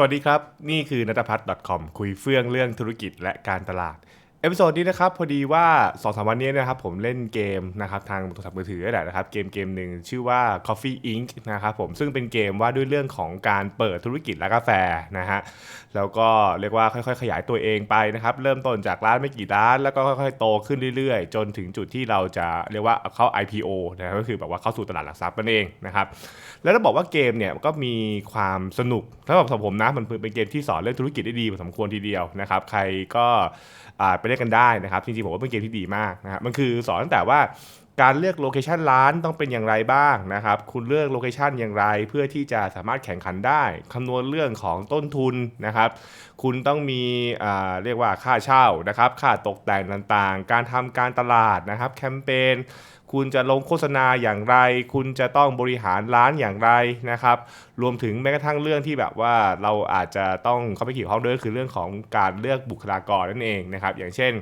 สวัสดีครับ นี่คือนัตพัฒน์ .com คุยเฟื่องเรื่องธุรกิจและการตลาด เอพิโซดนี้นะครับพอดีว่า2อสวันนี้นะครับผมเล่นเกมนะครับทางโทรศัพท์มือถือแหละนะครับเกมเกมหนึ่งชื่อว่า Coffee Inc. นะครับผมซึ่งเป็นเกมว่าด้วยเรื่องของการเปิดธุรกิจและกาแฟนะฮะแล้วก็เรียกว่าค่อยๆ ขยายตัวเองไปนะครับเริ่มต้นจากร้านไม่กี่ร้าน แล้วก็ค่อยๆ โตขึ้นเรื่อยๆ จนถึงจุดที่เราจะเรียกว่าเข้า IPO นะก็คือแบบว่าเข้าสู่ตลาดหลักทรัพย์นั่นเองนะครับแล้วต้องบอกว่าเกมเนี่ยก็มีความสนุกถ้าแบบสำหรับผมนะมันเป็นเกมที่สอนเรื่องธุรกิจได้ดีพอสมควรทีเดียวนะครับใครก็อ่าไปเล่นกันได้นะครับจริงๆผมว่าเป็นเกมที่ดีมากนะครับมันคือสอนตั้งแต่ว่าการเลือกโลเคชันร้านต้องเป็นอย่างไรบ้างนะครับคุณเลือกโลเคชันอย่างไร เพื่อที่จะสามารถแข่งขันได้คำนวณเรื่องของต้นทุนนะครับคุณต้องมีอ่าเรียกว่าค่าเช่านะครับค่าตกแต่งต่างๆ การทำการตลาดนะครับแคมเปญ คุณจะลงโฆษณาอย่างไร คุณจะต้องบริหารร้านอย่างไรนะครับ รวมถึงแม้กระทั่งเรื่องที่แบบว่าเราอาจจะต้องเข้าไปเกี่ยวข้องด้วยคือเรื่องของการเลือกบุคลากรนั่นเองนะครับ อย่างเช่น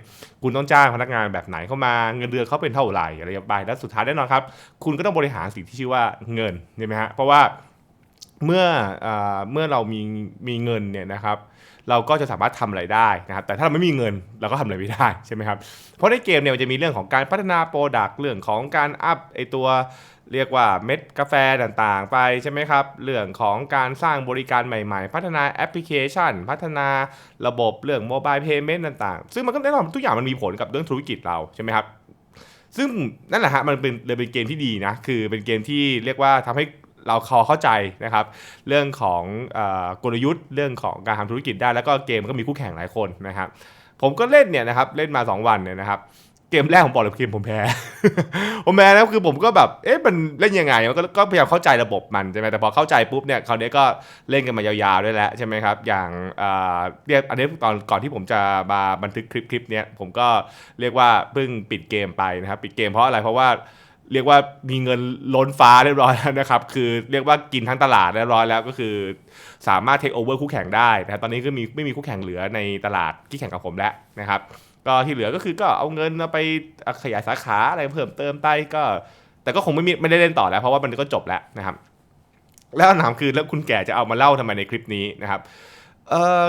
คุณต้องจ้างพนักงานแบบไหนเข้ามา เงินเดือนเขาเป็นเท่าไหร่อะไรอย่างไปและสุดท้ายแน่นอนครับ คุณก็ต้องบริหารสิ่งที่ชื่อว่าเงินใช่ไหมฮะ เพราะว่าเมื่ออเมื่อเรามีมีเงินเนี่ยนะครับ เราก็จะสามารถทำอะไรได้นะครับแต่ถ้าเราไม่มีเงินเราก็ทำอะไรไม่ได้ใช่ไหมครับเพราะในเกมเนี่ยมันจะมีเรื่องของการพัฒนาโปรดักต์เรื่องของการอัพไอตัวเรียกว่าเม็ดกาแฟต่างๆ ไปใช่ไหมครับ เรื่องของการสร้างบริการใหม่ๆ พัฒนาแอปพลิเคชัน พัฒนาระบบเรื่องโมบายเพย์เมนต์ต่างๆ ซึ่งมันก็แน่นอนทุกอย่างมันมีผลกับเรื่องธุรกิจเราใช่ไหมครับ ซึ่งนั่นแหละฮะมันเป็นเลยเป็นเกมที่ดีนะ คือเป็นเกมที่เรียกว่าทำให้ เราคอเข้าใจนะครับเรื่องของอกลยุทธ์เรื่องของการทำธุรกิจได้ แล้วก็เกมมันก็มีคู่แข่งหลายคนนะครับผมก็เล่นเนี่ยนะครับเล่นมา 2 วันเนี่ยนะครับเกมแรกผมบอกเลยเกมผมแพ้ ผมแพ้นะคือผมก็แบบ เอ๊ะมันเล่นยังไงก็ก็พยายามเข้าใจระบบมันใช่ไหมแต่พอเข้าใจปุ๊บเนี่ยคราวนี้ก็เล่นกันมายาวๆด้วยแล้วใช่ไหมครับ อย่างเรียกอันนี้ตอนก่อนที่ผมจะมาบันทึกคลิปคลิปเนี้ยผมก็เรียกว่าเพิ่งปิดเกมไปนะครับ ปิดเกมเพราะอะไรเพราะว่า เรียกว่ามีเงินล้นฟ้าเรียบร้อยแล้วนะครับ คือเรียกว่ากินทั้งตลาดเรียบร้อยแล้วก็คือ สามารถเทคโอเวอร์คู่แข่งได้นะครับตอนนี้ก็มีไม่มีคู่แข่งเหลือในตลาดที่แข่งกับผมแล้วนะครับ ก็ที่เหลือก็คือก็เอาเงินเอาไปขยายสาขาอะไรเพิ่มเติมไปก็ แต่ก็คงไม่มีไม่ได้เล่นต่อแล้ว เพราะว่ามันก็จบแล้วนะครับ แล้วคำถามคือแล้วคุณแก่จะเอามาเล่าทำไมในคลิปนี้นะครับเอ่อ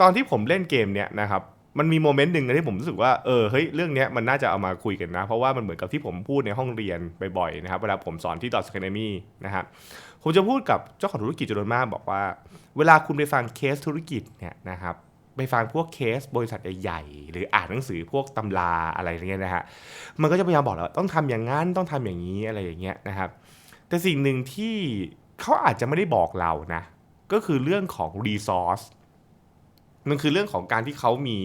ตอนที่ผมเล่นเกมเนี้ยนะครับ มันมีโมเมนต์หนึ่งนที่ผมรู้สึกว่าเออเฮ้ยเรื่องนี้มันน่าจะเอามาคุยกันนะ เพราะว่ามันเหมือนกับที่ผมพูดในห้องเรียนบ่อยๆนะครับเวลาผมสอนที่ Dot Academy นะครับผมจะพูดกับเจ้าของธุรกิจจำนวนมากบอกว่า เวลาคุณไปฟังเคสธุรกิจเนี่ยนะครับไปฟังพวกเคสบริษัทใหญ่ๆหรืออ่านหนังสือพวกตำราอะไรอย่างเงี้ยนะฮะมันก็จะพยายามบอกเราต้องทำอย่างนั้นต้องทำอย่างนี้อะไรอย่างเงี้ยนะครับ แต่สิ่งหนึ่งที่เขาอาจจะไม่ได้บอกเรานะก็คือเรื่องของ resource มันคือเรื่องของการที่เขามี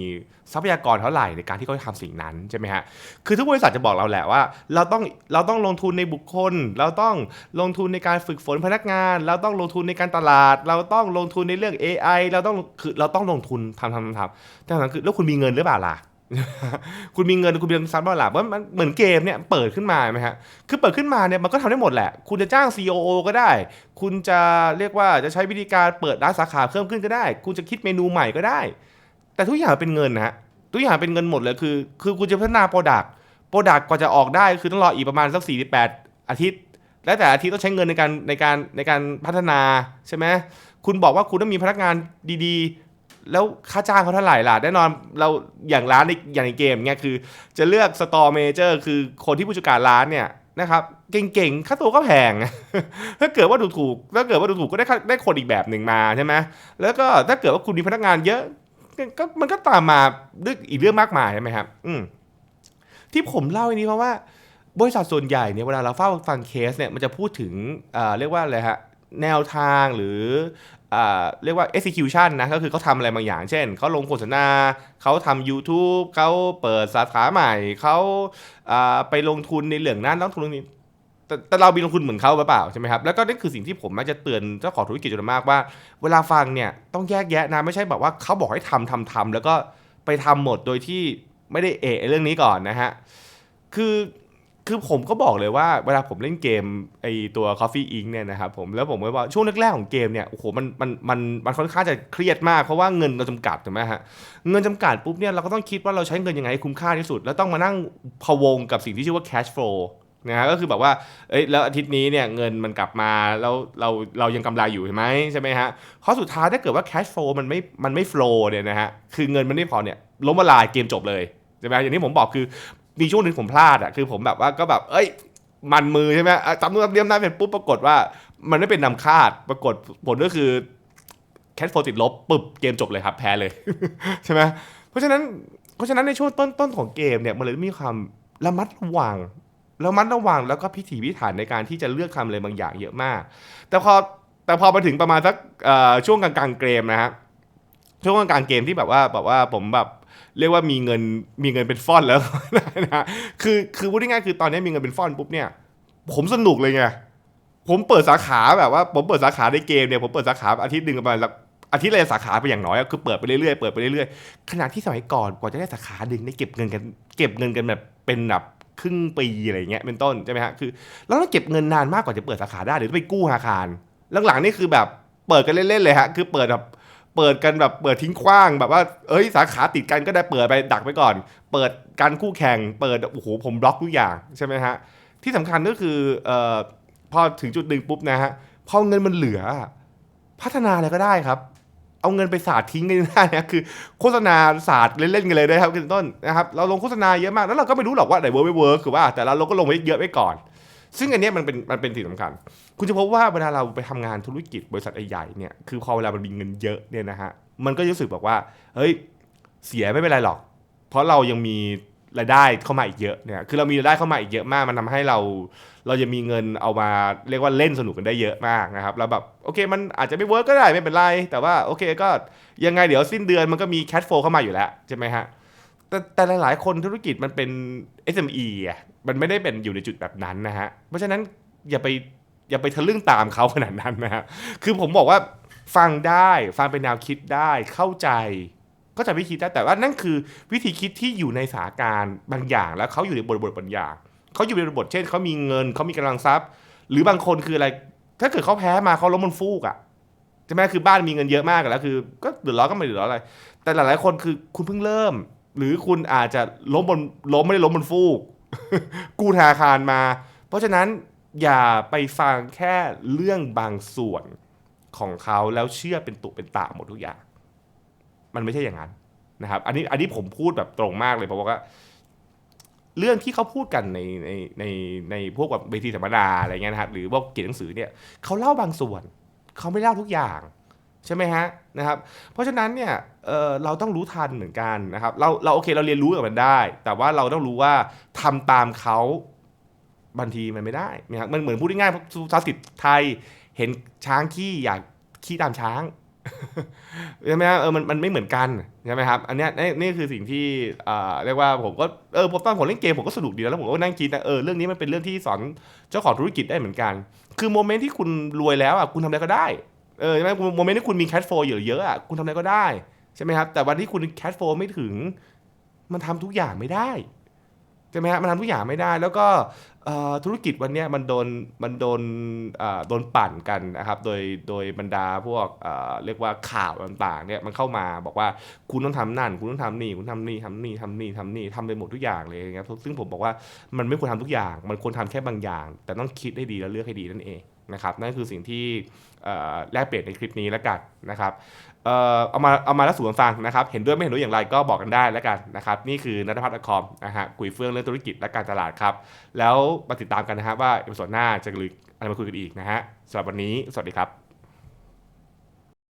ทรัพยากรเท่าไหร่ในการที่เขาจะทำสิ่งนั้นใช่ไหมฮะ คือทุกบริษัทจะบอกเราแหละว่า เราต้องเราต้องลงทุนในบุคคล เราต้องลงทุนในการฝึกฝนพนักงาน เราต้องลงทุนในการตลาด เราต้องลงทุนในเรื่อง AI เราต้องคือเราต้องลงทุนทำทำทำทำแต่คำถามคือแล้วคุณมีเงินหรือเปล่าล่ะ คุณมีเงินคุณมีทรัพย์เปล่าล่ะเพรามันเหมือนเกมเนี่ยเปิดขึ้นมาไหมฮะคือเปิดขึ้นมาเนี่ยมันก็ทำได้หมดแหละ คุณจะจ้าง COO ก็ได้ คุณจะเรียกว่าจะใช้วิธีการเปิดร้านสาขาเพิ่มขึ้นก็ได้ คุณจะคิดเมนูใหม่ก็ได้ แต่ทุกอย่างเป็นเงินนะฮะทุกอย่างเป็นเงินหมดเลยคือ คือคุณจะพัฒนาโปรดักต์โปรดักต์กว่าจะออกได้คือต้องรออีกประมาณสัก48 อาทิตย์ และแต่อาทิตย์ต้องใช้เงินในการในการในการพัฒนาใช่ไหมคุณบอกว่าคุณต้องมีพนักงานดีๆ แล้วค่าจ้างเขาเท่าไหร่ล่ะ แน่นอนเราอย่างร้านในอย่างในเกมเนี่ยคือ จะเลือกสตอร์เมเจอร์คือคนที่ผู้จัดการร้านเนี่ยนะครับเก่งๆ ค่าตัวก็แพง ถ้าเกิดว่าดูถูกถ้าเกิดว่าดูถูกก็ได้ได้คนอีกแบบหนึ่งมาใช่ไหมแล้วก็ถ้าเกิดว่าคุณมีพนักงานเยอะก็มันก็ตามมาด้วยอีกเรื่องมากมายใช่ไหมครับ อืมที่ผมเล่าอันนี้เพราะว่า บริษัทส่วนใหญ่เนี่ยเวลาเราเฝ้าฟังเคสเนี่ยมันจะพูดถึงเอ่อเรียกว่าอะไรฮะแนวทางหรือ เรียกว่า execution นะ ก็คือเขาทำอะไรบางอย่าง เช่น เขาลงโฆษณา เขาทำ YouTube เขาเปิดสาขาใหม่ เขาไปลงทุนในเรื่องนั้นต้องทุนเรื่องนี้แต่แต่เรามีลงทุนเหมือนเขาหรือเปล่าใช่ไหมครับ แล้วก็นั่นคือสิ่งที่ผมมักจะเตือนเจ้าของธุรกิจจำนวนมากว่า เวลาฟังเนี่ยต้องแยกแยะนะ ไม่ใช่แบบว่าเขาบอกให้ทำทำทำแล้วก็ไปทำหมดโดยที่ไม่ได้เอะเรื่องนี้ก่อนนะฮะ คือ คือผมก็บอกเลยว่าเวลาผมเล่นเกมไอตัว Coffee Inc เนี่ยนะครับผมแล้วผมก็ว่าช่วงแรกๆของเกมเนี่ยโอ้โหมันมันมันมันค่อนข้างจะเครียดมากเพราะว่าเงินเราจำกัดถูกไหมฮะเงินจำกัดปุ๊บเนี่ยเราก็ต้องคิดว่าเราใช้เงินยังไงให้คุ้มค่าที่สุด แล้วต้องมานั่งพะวงกับสิ่งที่ชื่อว่า cash flow นะฮะก็คือแบบว่าเอ้ยแล้วอาทิตย์นี้เนี่ยเงินมันกลับมาแล้วเราเรายังกำไรอยู่ใช่ไหมใช่ไหมฮะข้อสุดท้ายถ้าเกิดว่า cash flow มันไม่มันไม่ flow เนี่ยนะฮะคือเงินมันไม่พอเนี่ยล้มละลายเกมจบเลยใช่ไหมอย่างที่ผมบอกคือ มีช่วงหนึ่งผมพลาดอะคือผมแบบว่าก็แบบ เอ้ย มันมือใช่ไหมจำนู่นจำเรียมได้เป็นปุ๊บปรากฏว่า มันไม่เป็นนำคาดปรากฏผลก็คือแคทโฟติดลบปึบเกมจบเลยครับแพ้เลยใช่ไหมเพราะฉะนั้นเพราะฉะนั้นในช่วงต้นต้นของเกมเนี่ยมันเลยมีความระมัดระวังระมัดระวังแล้วก็พิถีพิถันในการที่จะเลือกทำอะไรบางอย่างเยอะมาก แต่พอแต่พอมาถึงประมาณสักเอ่อช่วงกลางๆเกมนะฮะช่วงกลางๆเกมที่แบบว่าแบบว่าผมแบบ เรียกว่ามีเงินมีเงินเป็นฟอนแล้วนะคือคือพูดง่ายๆคือตอนนี้มีเงินเป็นฟอนปุ๊บเนี่ย ผมสนุกเลยไงผมเปิดสาขาแบบว่า ผมเปิดสาขาในเกมเนี่ยผมเปิดสาขาอาทิตย์หนึ่งประมาณอาทิตย์ละสาขาไปอย่างน้อยคือเปิดไปเรื่อยๆเปิดไปเรื่อยๆขณะที่สมัยก่อนกว่าจะได้สาขาหนึ่งได้เก็บเงินกัน เก็บเงินกันแบบเป็นแบบครึ่งปีอะไรเงี้ยเป็นต้นใช่ไหมฮะคือเราต้องเก็บเงินนานมากกว่าจะเปิดสาขาได้หรือต้องไปกู้ธนาคารหลังๆนี่คือแบบเปิดกันเล่นๆเลยฮะคือเปิดแบบ เปิดกันแบบเปิดทิ้งขว้างแบบว่าเอ้ยสาขาติดกันก็ได้เปิดไปดักไปก่อน เปิดการคู่แข่ง เปิดโอ้โหผมบล็อกทุกอย่างใช่ไหมฮะที่สำคัญก็คือเอ่อพอถึงจุดหนึ่งปุ๊บนะฮะพอเงินมันเหลือ พัฒนาอะไรก็ได้ครับเอาเงินไปสาดทิ้งกันได้นะคือโฆษณาสาดเล่นๆกันเลยนะครับคุณต้นนะครับเราลงโฆษณาเยอะมากแล้วเราก็ไม่รู้หรอกว่าไหนเวิร์กไม่เวิร์กคือว่าแต่เราก็ลงไว้เยอะไว้ก่อน ซึ่งอันนี้มันเป็นมันเป็นสิ่งสำคัญ คุณจะพบว่าเวลาเราไปทำงานธุรกิจบริษัทใหญ่ๆเนี่ยคือพอเวลามันมีเงินเยอะเนี่ยนะฮะมันก็รู้สึกแบบว่าเฮ้ยเสียไม่เป็นไรหรอก เพราะเรายังมีรายได้เข้ามาอีกเยอะเนี่ยคือเรามีรายได้เข้ามาอีกเยอะมาก มันทำให้เราเราจะมีเงินเอามาเรียกว่าเล่นสนุกกันได้เยอะมากนะครับแล้วแบบโอเคมันอาจจะไม่เวิร์กก็ได้ไม่เป็นไร แต่ว่าโอเคก็ยังไงเดี๋ยวสิ้นเดือนมันก็มีแคชโฟเข้ามาอยู่แล้วใช่ไหมฮะ แต่แต่หลาย ๆ คนธุรกิจมันเป็น SME อะมันไม่ได้เป็นอยู่ในจุดแบบนั้นนะฮะ เพราะฉะนั้นอย่าไปอย่าไปทะลึ่งตามเขาขนาดนั้นนะฮะคือผมบอกว่าฟังได้ฟังเป็นแนวคิดได้เข้าใจก็จะวิธีได้แต่ว่านั่นคือวิธีคิดที่อยู่ในสาการบางอย่าง แล้วเขาอยู่ในบทบทบางอย่างเขาอยู่ในบทเช่นเขามีเงินเขามีกำลังทรัพย์ หรือบางคนคืออะไร ถ้าเกิดเขาแพ้มาเขาล้มบนฟูกอะใช่ไหมคือบ้านมีเงินเยอะมากแล้วคือ ก็เดือดร้อนก็ไม่เดือดร้อนอะไร แต่หลายๆคนคือคุณเพิ่งเริ่ม หรือคุณอาจจะล้มบนล้มไม่ได้ล้มบนฟูก กู้ธนาคารมา เพราะฉะนั้นอย่าไปฟังแค่เรื่องบางส่วนของเขาแล้วเชื่อเป็นตุเป็นตะหมดทุกอย่าง มันไม่ใช่อย่างนั้นนะครับ อันนี้อันนี้ผมพูดแบบตรงมากเลยเพราะว่าเรื่องที่เขาพูดกันในในในในพวกแบบเวทีสัมมนาอะไรเงี้ยนะครับหรือว่าเขียนหนังสือเนี่ยเขาเล่าบางส่วน เขาไม่เล่าทุกอย่าง ใช่ไหมฮะนะครับเพราะฉะนั้นเนี่ยเเราต้องรู้ทันเหมือนกันนะครับเราเราโอเคเราเรียนรู้กับมันได้ แต่ว่าเราต้องรู้ว่าทำตามเขาบางทีมันไม่ได้นะครับมันเหมือนพูดง่ายๆสุภาษิตไทยเห็นช้างขี้อยากขี้ตามช้างใช่ไหมฮะเออมันมันไม่เหมือนกันใช่ไหมครับอันเนี้ยนี่นี่คือสิ่งที่เอ่อเรียกว่าผมก็เออผมตอนผมเล่นเกมผมก็สนุกดีแล้วผมก็นั่งคิดนะเออเรื่องนี้มันเป็นเรื่องที่สอนเจ้าของธุรกิจได้เหมือนกัน คือโมเมนต์ที่คุณรวยแล้วอะคุณทำอะไรก็ได้ เออใช่ไหมโมเมนต์ที่คุณมีแคชโฟเยอะอะคุณทำอะไรก็ได้ใช่ไหมครับแต่วันที่คุณแคชโฟไม่ถึง มันทำทุกอย่างไม่ได้ใช่ไหมฮะมันทำทุกอย่างไม่ได้ แล้วก็ธุรกิจวันนี้มันโดนมันโดนโดนปั่นกันนะครับโดยโดยบรรดาพวกเเรียกว่าข่าวต่างๆเนี่ยมันเข้ามาบอกว่าคุณต้องทำนั่น คุณต้องทำนี่คุณทำนี่ทำนี่ทำนี่ทำนี่ทำไปหมดทุกอย่างเลยอย่างเงี้ยซึ่งผมบอกว่ามันไม่ควรทำทุกอย่าง มันควรทำแค่บางอย่าง แต่ต้องคิดให้ดีแล้วเลือกให้ดีนั่นเอง นะครับนั่นคือสิ่งที่แลกเปลี่ยนในคลิปนี้แล้วกันนะครับเอ่อเอามาเอามาแล้วสู่กันฟังนะครับ เห็นด้วยไม่เห็นด้วยอย่างไรก็บอกกันได้แล้วกันนะครับ นี่คือนัทพัฒน์คอมนะฮะคุยเฟื่องเรื่องธุรกิจและการตลาดครับ แล้วมาติดตามกันนะฮะว่าเอพิโซดหน้าจะลืออะไรมาคุยกันอีกนะฮะสำหรับวันนี้สวัสดีครับ